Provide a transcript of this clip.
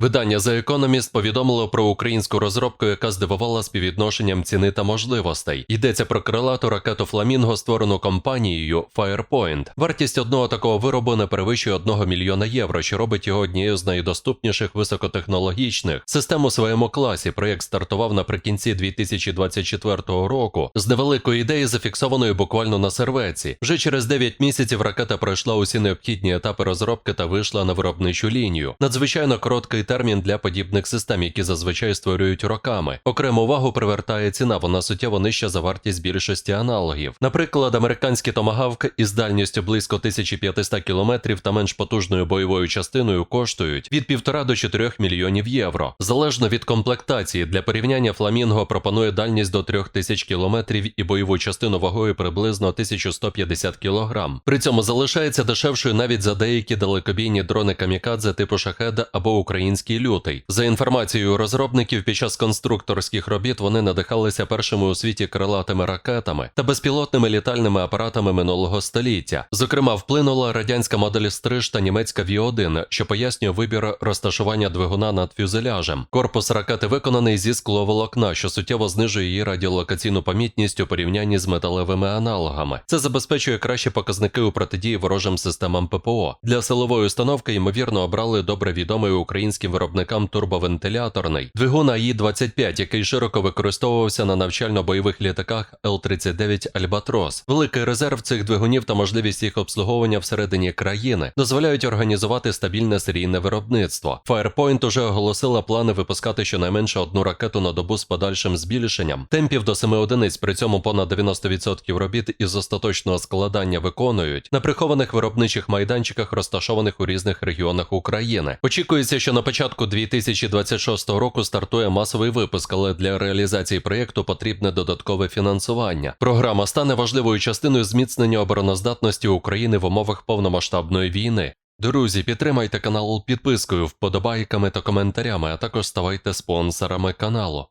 Видання The Economist повідомило про українську розробку, яка здивувала співвідношенням ціни та можливостей. Йдеться про крилату ракету Фламінго, створену компанією Firepoint. Вартість одного такого виробу не перевищує 1 мільйона євро, що робить його однією з найдоступніших високотехнологічних систем у своєму класі. Проєкт стартував наприкінці 2024 року з невеликої ідеї, зафіксованої буквально на сервеці. Вже через 9 місяців ракета пройшла усі необхідні етапи розробки та вийшла на виробничу лінію. Надзвичайно короткий термін для подібних систем, які зазвичай створюють роками. Окрему увагу привертає ціна, вона суттєво нижча за вартість більшості аналогів. Наприклад, американські томагавк із дальністю близько 1500 кілометрів та менш потужною бойовою частиною коштують від 1,5 до 4 мільйонів євро. Залежно від комплектації, для порівняння Фламінго пропонує дальність до 3000 кілометрів і бойову частину вагою приблизно 1150 кілограм. При цьому залишається дешевшою навіть за деякі далекобійні дрони камікадзе типу шахеда або український лютий. За інформацією розробників, під час конструкторських робіт вони надихалися першими у світі крилатими ракетами та безпілотними літальними апаратами минулого століття. Зокрема, вплинула радянська модель Стриж та німецька Ві-1, що пояснює вибір розташування двигуна над фюзеляжем. Корпус ракети виконаний зі скловолокна, що суттєво знижує її радіолокаційну помітність у порівнянні з металевими аналогами. Це забезпечує кращі показники у протидії ворожим системам ППО. Для силової установки ймовірно обрали добре відомий українським виробникам турбовентиляторний двигун АІ-25, який широко використовувався на навчально-бойових літаках Л-39 Альбатрос. Великий резерв цих двигунів та можливість їх обслуговування всередині країни дозволяють організувати стабільне серійне виробництво. Firepoint уже оголосила плани випускати щонайменше одну ракету на добу з подальшим збільшенням темпів до 7 одиниць. При цьому понад 90% робіт із остаточного складання виконують на прихованих виробничих майданчиках, розташованих у різних регіонах України. Очікується, що на початку 2026 року стартує масовий випуск, але для реалізації проєкту потрібне додаткове фінансування. Програма стане важливою частиною зміцнення обороноздатності України в умовах повномасштабної війни. Друзі, підтримайте канал підпискою, вподобайками та коментарями, а також ставайте спонсорами каналу.